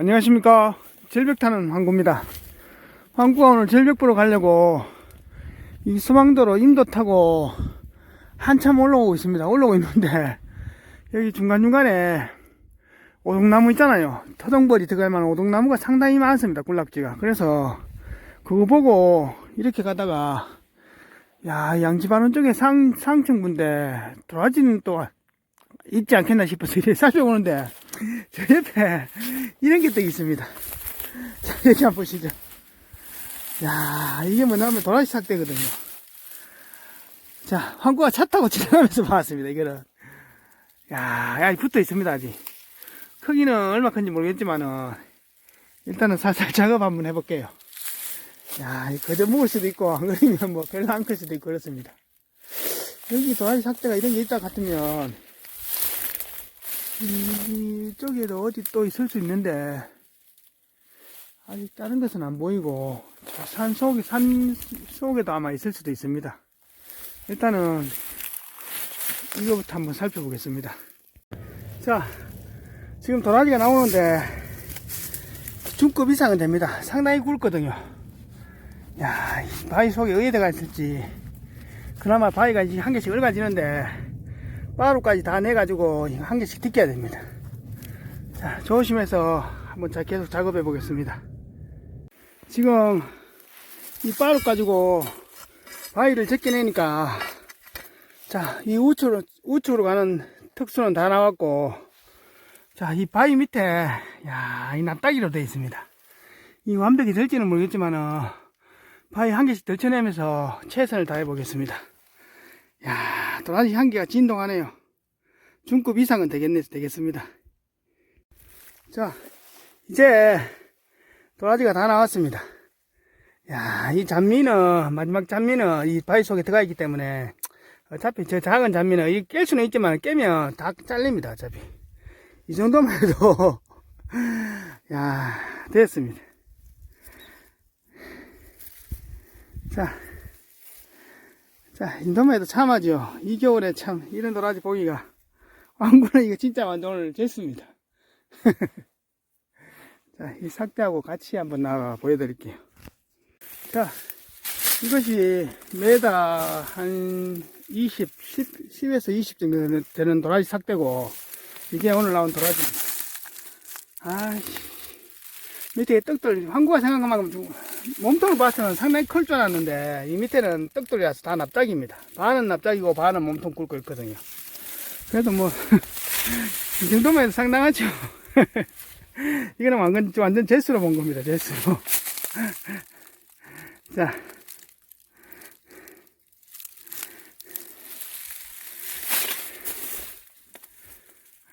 안녕하십니까. 절벽 타는 황구입니다. 황구가 오늘 절벽 보러 가려고 이 수망도로 임도 타고 한참 올라오고 있습니다. 올라오고 있는데 여기 중간중간에 오동나무 있잖아요. 터덩벌이 들어갈 만한 오동나무가 상당히 많습니다. 군락지가. 그래서 그거 보고 이렇게 가다가 야 양지바른 쪽에 상, 상층분데 도라지는 또 있지 않겠나 싶어서 이렇게 살펴보는데 저 옆에 이런 게 또 있습니다. 자, 여기 한번 보시죠. 야, 이게 뭐냐면 도라지 삭대거든요. 자, 황구가 차 타고 지나가면서 봤습니다, 이거는. 야, 야, 붙어 있습니다, 아직. 크기는 얼마 큰지 모르겠지만은, 일단은 살살 작업 한번 해볼게요. 야, 이 그저 먹을 수도 있고, 안 그러면 뭐 별로 안 클 수도 있고 그렇습니다. 여기 도라지 삭대가 이런 게 있다 같으면, 이쪽에도 어디 또 있을 수 있는데 아직 다른 것은 안 보이고 저산 속에 산 속에도 아마 있을 수도 있습니다. 일단은 이거부터 한번 살펴보겠습니다. 자, 지금 도라지가 나오는데 중급 이상은 됩니다. 상당히 굵거든요. 야, 이 바위 속에 어디다가 있을지 그나마 바위가 이제 한 개씩 얽어지는데 빠루까지 다 내가지고 한 개씩 뜯겨야 됩니다. 자, 조심해서 한번 자, 계속 작업해 보겠습니다. 지금 이 빠루 가지고 바위를 제껴내니까 자, 이 우측으로, 우측으로 가는 특수는 다 나왔고 자, 이 바위 밑에 야, 이 납다기로 되어 있습니다. 이 완벽히 될지는 모르겠지만은 바위 한 개씩 덜쳐내면서 최선을 다해 보겠습니다. 야, 도라지 향기가 진동하네요. 중급 이상은 되겠네, 되겠습니다. 자, 이제 도라지가 다 나왔습니다. 야, 이 잔미는, 마지막 잔미는 이 바위 속에 들어가 있기 때문에 어차피 저 작은 잔미는 이 깰 수는 있지만 깨면 다 잘립니다, 어차피. 이 정도만 해도, 야, 됐습니다. 자, 자, 해도 참하죠. 이 겨울에 참, 이런 도라지 보기가. 왕구는 이거 진짜 완전 오늘 됐습니다. 자, 이 삭대하고 같이 한번 나가 보여드릴게요. 자, 이것이 매달 한 20, 10, 10에서 20 정도 되는- 되는 도라지 삭대고, 이게 오늘 나온 도라지입니다. 아이씨. 밑에 떡들, 황구가 생각한 만큼 몸통을 봐서는 상당히 클 줄 알았는데 이 밑에는 떡돌이라서 다 납작입니다. 반은 납작이고 반은 몸통 굵고 있거든요. 그래도 뭐 이 정도면 상당하죠. 이거는 완전 완전 제수로 본 겁니다. 제수로. 자.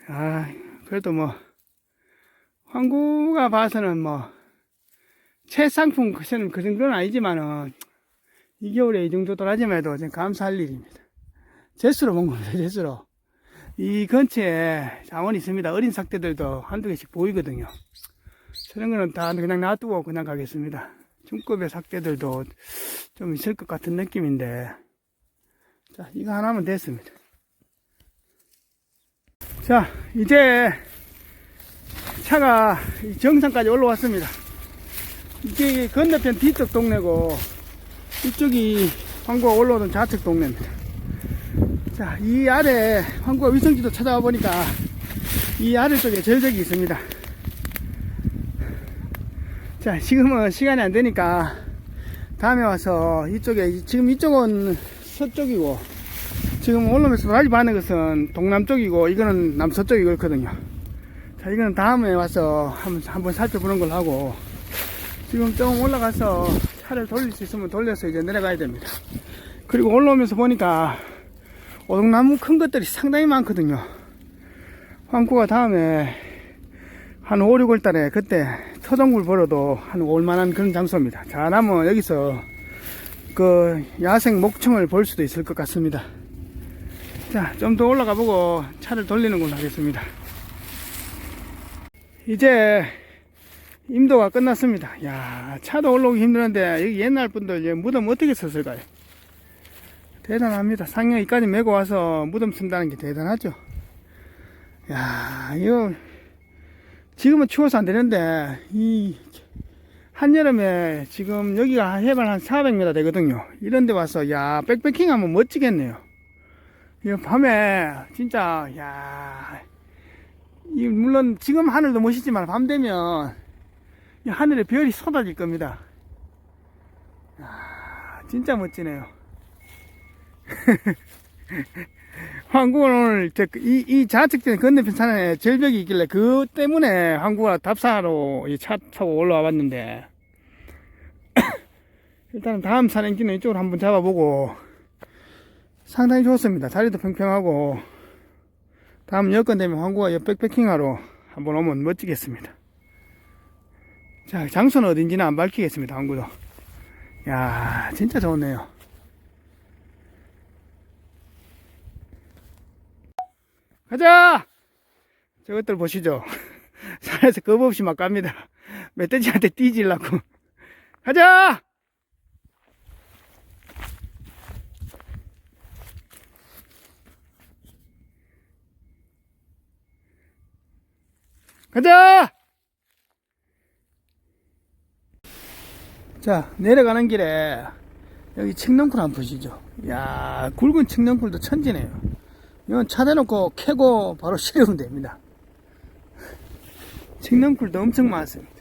아, 그래도 뭐 황구가 봐서는 뭐 최상품 그는 그 정도는 아니지만은 이 겨울에 이 정도 떨어지면 해도 좀 감사할 일입니다. 제수로 본 겁니다. 제수로. 이 근처에 자원이 있습니다. 어린 삭대들도 한두 개씩 보이거든요. 저런 거는 다 그냥 놔두고 그냥 가겠습니다. 중급의 삭대들도 좀 있을 것 같은 느낌인데. 자, 이거 하나면 됐습니다. 자, 이제 차가 이 정상까지 올라왔습니다. 이게 건너편 뒤쪽 동네고 이쪽이 황구가 올라오던 좌측 동네입니다. 자, 이 아래 황구가 위성지도 찾아와 보니까 이 아래쪽에 절벽이 있습니다. 자, 지금은 시간이 안 되니까 다음에 와서 이쪽에 지금 이쪽은 서쪽이고 지금 올라오면서 라지 바는 것은 동남쪽이고 이거는 남서쪽이 그렇거든요. 자, 이거는 다음에 와서 한번, 한번 살펴보는 걸 하고 지금 조금 올라가서 차를 돌릴 수 있으면 돌려서 이제 내려가야 됩니다. 그리고 올라오면서 보니까 오동나무 큰 것들이 상당히 많거든요. 황구가 다음에 한 5, 6월 달에 그때 토종굴 벌어도 한 올만한 그런 장소입니다. 자, 나면 여기서 그 야생 목청을 볼 수도 있을 것 같습니다. 자, 좀 더 올라가 보고 차를 돌리는 걸로 하겠습니다. 이제 임도가 끝났습니다. 야, 차도 올라오기 힘드는데 여기 옛날 분들 무덤 어떻게 썼을까요? 대단합니다. 상영이까지 메고 와서 무덤 쓴다는 게 대단하죠. 야, 이거 지금은 추워서 안 되는데, 이, 한여름에 지금 여기가 해발 한 400m 되거든요. 이런 데 와서, 야, 백패킹 하면 멋지겠네요. 이 밤에, 진짜, 야, 이, 물론 지금 하늘도 멋있지만 밤 되면, 이 하늘에 별이 쏟아질 겁니다. 야, 진짜 멋지네요. 한국은 오늘 저, 이, 이 좌측편 건너편 산에 절벽이 있길래 그 때문에 한국은 답사로 이차 타고 올라와 봤는데 일단 다음 산행지는 이쪽으로 한번 잡아보고 상당히 좋습니다. 자리도 평평하고 다음 여건 되면 한국과 백패킹하러 한번 오면 멋지겠습니다. 자 장소는 어딘지는 안 밝히겠습니다. 한국도 야 진짜 좋네요. 가자! 저것들 보시죠. 산에서 겁 없이 막 갑니다. 멧돼지한테 뛰질라고. 가자! 가자! 자, 내려가는 길에 여기 칡넝쿨 한번 보시죠. 야 굵은 칡넝쿨도 천지네요. 이건 차 대놓고 캐고 바로 실으면 됩니다. 칡넝쿨도 엄청 많습니다.